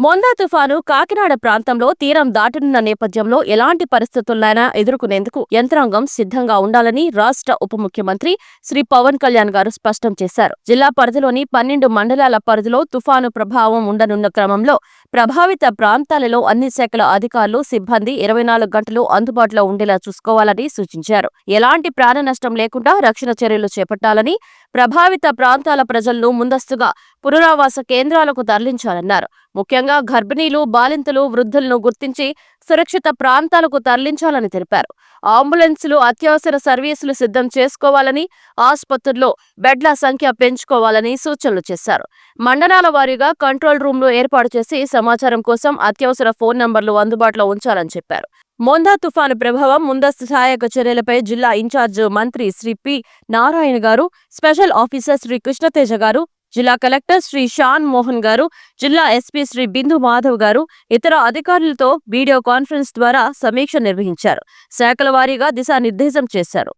Montha తుఫాను కాకినాడ ప్రాంతంలో తీరం దాటనున్న నేపథ్యంలో ఎలాంటి పరిస్థితులైనా ఎదుర్కొనేందుకు యంత్రాంగం సిద్ధంగా ఉండాలని రాష్ట్ర ఉప ముఖ్యమంత్రి శ్రీ పవన్ కళ్యాణ్ గారు స్పష్టం చేశారు. జిల్లా పరిధిలోని పన్నెండు మండలాల పరిధిలో తుఫాను ప్రభావం ఉండనున్న క్రమంలో ప్రభావిత ప్రాంతాలలో అన్ని శాఖల అధికారులు సిబ్బంది ఇరవై నాలుగు గంటలు అందుబాటులో ఉండేలా చూసుకోవాలని సూచించారు. ఎలాంటి ప్రాణ నష్టం లేకుండా రక్షణ చర్యలు చేపట్టాలని ప్రభావిత ప్రాంతాల ప్రజలను ముందస్తుగా పునరావాస కేంద్రాలకు తరలించాలన్నారు. ముఖ్యంగా గర్భిణీలు బాలింతలు వృద్ధులను గుర్తించి సురక్షిత ప్రాంతాలకు తరలించాలని తెలిపారు. అంబులెన్సులు అత్యవసర సర్వీసులు సిద్ధం చేసుకోవాలని ఆసుపత్రుల్లో బెడ్ల సంఖ్య పెంచుకోవాలని సూచనలు చేశారు. మండలాల వారీగా కంట్రోల్ రూమ్లు ఏర్పాటు చేసి సమాచారం కోసం అత్యవసర ఫోన్ నంబర్లు అందుబాటులో ఉంచాలని చెప్పారు. మొందా తుఫాను ప్రభావం ముందస్తు సహాయక చర్యలపై జిల్లా ఇన్ఛార్జ్ మంత్రి శ్రీ పి. నారాయణ గారు స్పెషల్ ఆఫీసర్ శ్రీ కృష్ణతేజ గారు జిల్లా కలెక్టర్ శ్రీ షాన్ మోహన్ గారు జిల్లా ఎస్పీ శ్రీ బిందు మాధవ్ గారు ఇతర అధికారులతో వీడియో కాన్ఫరెన్స్ ద్వారా సమీక్ష నిర్వహించారు. శాఖల వారీగా దిశానిర్దేశం చేశారు.